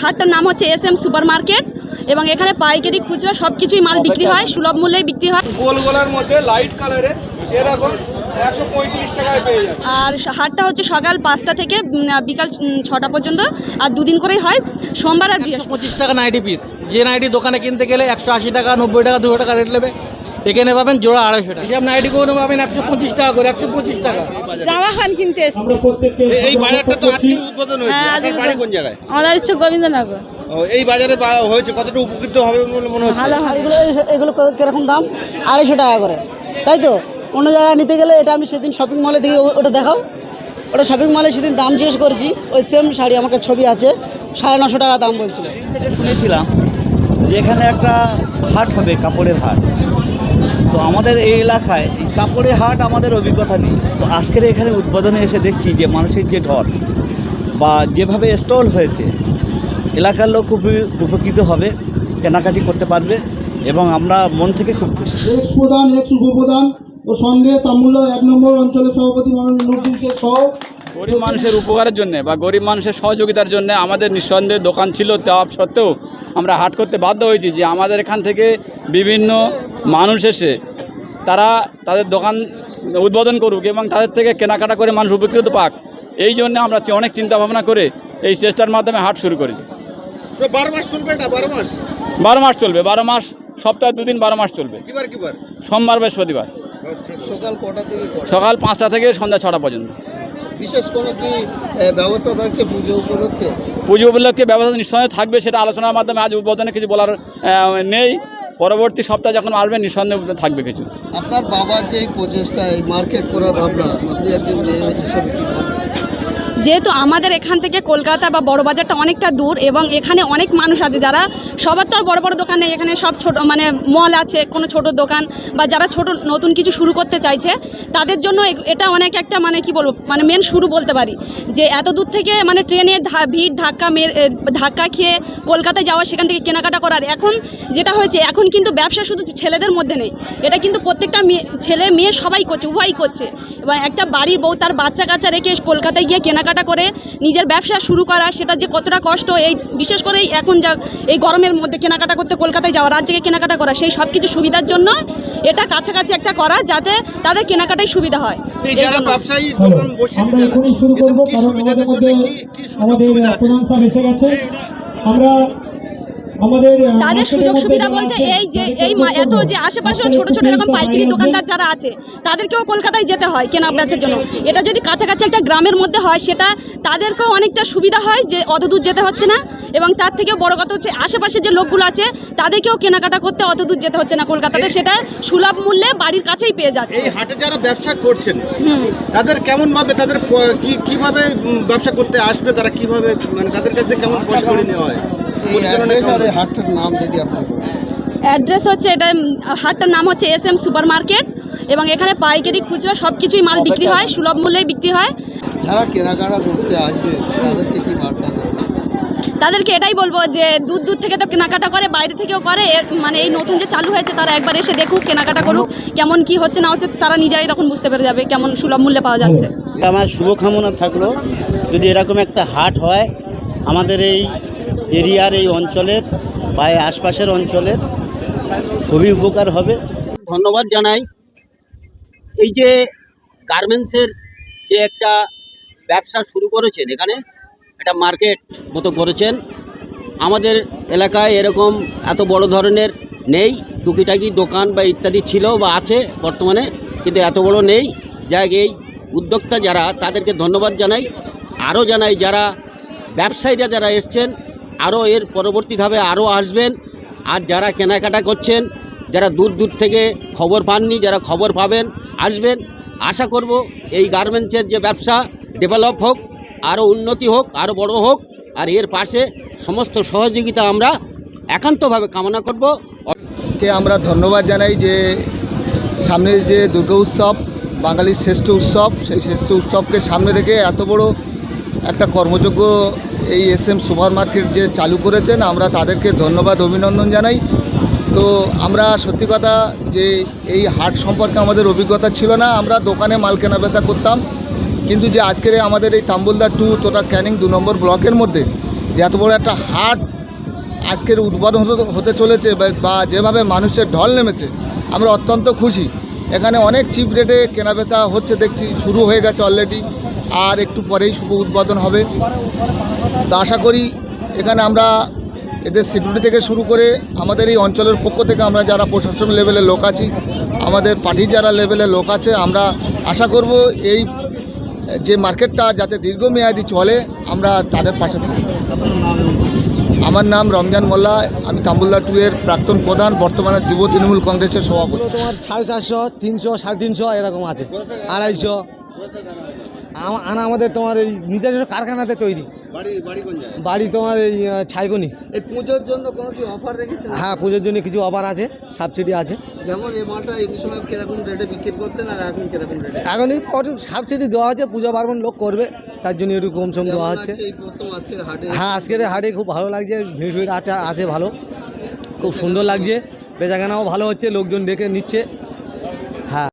হাটটার নাম হচ্ছে S M super market এবং এখানে পাইকারি খুচরা সব কিছুই মাল বিক্রি হয় সুলভ মূল্যে বিক্রি হয়। গোল গোলার মধ্যে লাইট কালারে আর হাটটা হচ্ছে সকাল পাঁচটা থেকে বিকাল ছটা পর্যন্ত আর দুদিন করেই হয় সোমবার আর পঁচিশ টাকা নাইটি পিস। যে নাইটি দোকানে কিনতে গেলে একশো আশি টাকা নব্বই টাকা দুশো টাকা রেট নেবে। এখানে পাবেন জোড়া আড়াইশো টাকা। হিসাব নাইটি কোনো পাবেন একশো পঁচিশ টাকা করে একশো পঁচিশ টাকা। জামা খান কিনতে এসছি। এই বাজারটা তো আজকে উদ্বোধন হয়েছে। হ্যাঁ, বাড়ি কোন জায়গায়? আমাদের হচ্ছে গোবিন্দনগর। এই বাজারে হয়েছে কতটা উপকৃত হবে বলে মনে হচ্ছে? এগুলো ক- কীরকম দাম? আড়াইশো টাকা করে। তাই তো? অন্য জায়গায় নিতে গেলে এটা আমি সেদিন শপিং মলে থেকে ও- ওটা দেখাও। ওটা শপিং মলে সেদিন দাম জিজ্ঞেস করেছি ওই সেম শাড়ি আমাকে ছবি আছে সাড়ে নশো টাকা দাম বলছিল। দিন থেকে শুনেছিলাম যে এখানে একটা হাট হবে কাপড়ের হাট। তো আমাদের এই এলাকায় এই কাপড়ের হাট আমাদের অভিজ্ঞতা নেই। তো আজকের এখানে উদ্বোধনে এসে দেখছি যে মানুষের যে ঢল বা যেভাবে স্টল হয়েছে এলাকার লোক খুবই উপকৃত হবে কেনাকাটি করতে পারবে এবং আমরা মন থেকে খুব খুশি। উপপ্রধান ও সঙ্গে তামুল্লা এক নম্বর অঞ্চলের সভাপতি মাননীয় নুরদিন শেখ সহ গরিব মানুষের উপকারের জন্য বা গরিব মানুষের সহযোগিতার জন্য আমাদের নিঃসন্দেহে দোকান ছিল তা সত্ত্বেও আমরা হাট করতে বাধ্য হয়েছি যে আমাদের এখান থেকে বিভিন্ন মানুষ এসে তারা তাদের দোকান উদ্বোধন করুক এবং তাদের থেকে কেনাকাটা করে মানুষ উপকৃত পাক। এই জন্য আমরা অনেক চিন্তা ভাবনা করে এই চেষ্টার মাধ্যমে হাট শুরু করেছি। বারো মাস চলবে এটা? বারো মাস? বারো মাস চলবে। বারো মাস সপ্তাহে দুদিন বারো মাস চলবে। কিবার কিবার? সোমবার বৃহস্পতিবার। সকাল কটা থেকে সকাল পাঁচটা থেকে সন্ধ্যা ছটা পর্যন্ত। বিশেষ কোনো কি ব্যবস্থা থাকছে পুজো উপলক্ষে? পুজো উপলক্ষে ব্যবস্থা নিঃসন্দেহে থাকবে সেটা আলোচনার মাধ্যমে আজ উদ্বোধনে কিছু বলার নেই। পরবর্তী সপ্তাহে যখন আসবে নিঃসন্দেহে থাকবে কিছু। আপনার বাবার যে প্রচেষ্টা এই মার্কেট করার ভাবনা আপনি একজন যেহেতু আমাদের এখান থেকে কলকাতা বা বড় বাজারটা অনেকটা দূর এবং এখানে অনেক মানুষ আছে যারা, সবার তো আর বড় বড় দোকান নেই, এখানে সব ছোট মানে মল আছে, কোনো ছোট দোকান বা যারা ছোট নতুন কিছু শুরু করতে চাইছে, তাদের জন্য এটা অনেক একটা মানে কি বলব মানে মেন শুরু বলতে পারি। যে এত দূর থেকে মানে ট্রেনে ভিড়, ধাক্কা মেরে ধাক্কা খেয়ে কলকাতায় যাওয়া, সেখান থেকে কেনাকাটা করার। এখন যেটা হয়েছে, এখন কিন্তু ব্যবসা শুধু ছেলেদের মধ্যে নেই, এটা কিন্তু প্রত্যেকটা মেয়ে, ছেলে মেয়ে সবাই করছে, উভয়ই করছে। এবং একটা বাড়ির বউ তার বাচ্চা কাচ্চা রেখে কলকাতায় গিয়ে কেনাকাটা করে নিজের ব্যবসা শুরু করা সেটা যে কতটা কষ্ট এই বিশেষ করে এখন যা এই গরমের মধ্যে কেনাকাটা করতে কলকাতায় যাওয়া রাজ্যকে কেনাকাটা করা সেই সব কিছু সুবিধার জন্য এটা কাছাকাছি একটা করা যাতে তাদের কেনাকাটাই সুবিধা হয়। আমরা তাদের সুযোগ সুবিধা বলতে এই যে এই মা- এত যে আশেপাশেও আপনারা ছোট ছোট এরকম পাইকারি দোকানদার যারা আছে তাদেরকেও কলকাতায় যেতে হয় কেনা বেচার জন্য। এটা যদি কাছাকাছি একটা গ্রামের মধ্যে হয় সেটা তাদেরকেও অনেকটা সুবিধা হয় যে অত দূর যেতে হচ্ছে না। এবং তার থেকে বড় কথা হচ্ছে আশেপাশে যে লোকগুলো আছে তাদেরকেও কেনাকাটা করতে অত দূর যেতে হচ্ছে না কলকাতাতে। সেটা সুলভ মূল্যে বাড়ির কাছেই পেয়ে যাচ্ছে। এই হাটে যারা ব্যবসা করছেন তাদের কেমন ভাবে তাদের কীভাবে ব্যবসা করতে আসবে তারা কীভাবে মানে তাদের কাছে কেমন পয়সা করে নেওয়া হয়? অ্যাড্রেস হাটটার নাম যদি আপনি অ্যাড্রেস হচ্ছে এটা হাটটার নাম হচ্ছে এস এম সুপার মার্কেট এবং এখানে পাইকারি খুচরা সব কিছুই মাল বিক্রি হয় সুলভ মূল্যেই বিক্রি হয়। যারা কেনাকাটা করতে আসবে তাদেরকে কি বার্তা তাদেরকে এটাই বলব যে দূর দূর থেকে তো কেনাকাটা করে বাইরে থেকেও করে। এর- মানে এই নতুন যে চালু হয়েছে তারা একবার এসে দেখুক কেনাকাটা করুক কেমন কি হচ্ছে না হচ্ছে তারা নিজেরাই তখন বুঝতে পেরে যাবে কেমন সুলভ মূল্যে পাওয়া যাচ্ছে। আমার শুভকামনা থাকল যদি এরকম একটা হাট হয় আমাদের এই এরিয়ার এই অঞ্চলের বা আশপাশের অঞ্চলের খুবই উপকার হবে। ধন্যবাদ জানাই। এই যে গার্মেন্টসের যে একটা ব্যবসা শুরু করেছেন এখানে, একটা মার্কেট মতো করেছেন, আমাদের এলাকায় এরকম এত বড় ধরনের নেই, টুকিটাকি দোকান বা ইত্যাদি ছিল বা আছে বর্তমানে, কিন্তু এত বড় নেই। যাই এই উদ্যোক্তা যারা, তাদেরকে ধন্যবাদ জানাই। আরও জানাই, যারা ব্যবসায়ীরা যারা এসছেন আরও এর পরবর্তীভাবে আরও আসবেন। আর যারা কেনাকাটা করছেন, যারা দূর দূর থেকে খবর পাননি, যারা খবর পাবেন, আসবেন। আশা করব এই গার্মেন্টসের যে ব্যবসা, ডেভেলপ হোক, আরও উন্নতি হোক, আরও বড় হোক, আর এর পাশে সমস্ত সহযোগিতা আমরা একান্তভাবে কামনা করব। কে আমরা ধন্যবাদ জানাই যে সামনের যে দুর্গা উৎসব, বাঙালির শ্রেষ্ঠ উৎসব, সেই শ্রেষ্ঠ উৎসবকে সামনে রেখে এত বড় একটা কর্মযোগ্য এই এস এম সুপার মার্কেট যে চালু করেছেন, আমরা তাদেরকে ধন্যবাদ, অভিনন্দন জানাই। তো আমরা সত্যি কথা যে এই হাট সম্পর্কে আমাদের অভিজ্ঞতা ছিল না, আমরা দোকানে মাল কেনা বেচা করতাম। কিন্তু যে আজকের আমাদের এই তাম্বুলদার টু তোটা ক্যানিং দু নম্বর ব্লকের মধ্যে যে এত বড় একটা হাট আজকের উদ্বোধন হতে- চলেছে বা যেভাবে মানুষের ঢল নেমেছে, আমরা অত্যন্ত খুশি। এখানে অনেক চিপ রেটে কেনাবেচা হচ্ছে, দেখছি শুরু হয়ে গেছে অলরেডি আর একটু পরেই শুভ উদ্বোধন হবে। তো আশা করি এখানে আমরা এদের সিকিউরিটি থেকে শুরু করে আমাদের এই অঞ্চলের পক্ষ থেকে আমরা যারা প্রশাসন লেভেলের লোক আছি, আমাদের পার্টির যারা লেভেলের লোক আছে, আমরা আশা করব এই যে মার্কেটটা যাতে দীর্ঘমেয়াদি চলে, আমরা তাদের পাশে থাকি। আমার নাম রমজান মোল্লা, আমি তাম্বুল্লা টুয়ের প্রাক্তন প্রধান, বর্তমানে যুব তৃণমূল কংগ্রেসের সভাপতি। তোমার সাড়ে চারশো, তিনশো, সাড়ে তিনশো, এরকম আছে। আড়াইশো। আমাদের তোমার এই নিজস্ব কারখানাতে তৈরি। বাড়ি তোমার এই ছাইগুনি। এই পুজোর জন্য কোনো কি অফার রেখেছেন? হ্যাঁ পুজোর জন্য কিছু অফার আছে সাবসিডি আছে। যেমন এই মালটা এমনি সময় কীরকম রেটে বিক্রি করতেন আর এখন কীরকম রেটে এখন এই কত সাবসিডি দেওয়া আছে পুজো পার্বণ লোক করবে তার জন্য একটু কম সম দেওয়া হচ্ছে। হ্যাঁ আজকের হাটে খুব ভালো লাগছে ভিড় ভিড় আছে ভালো। খুব সুন্দর লাগছে বেচাকেনাও ভালো হচ্ছে লোকজন দেখে নিচ্ছে।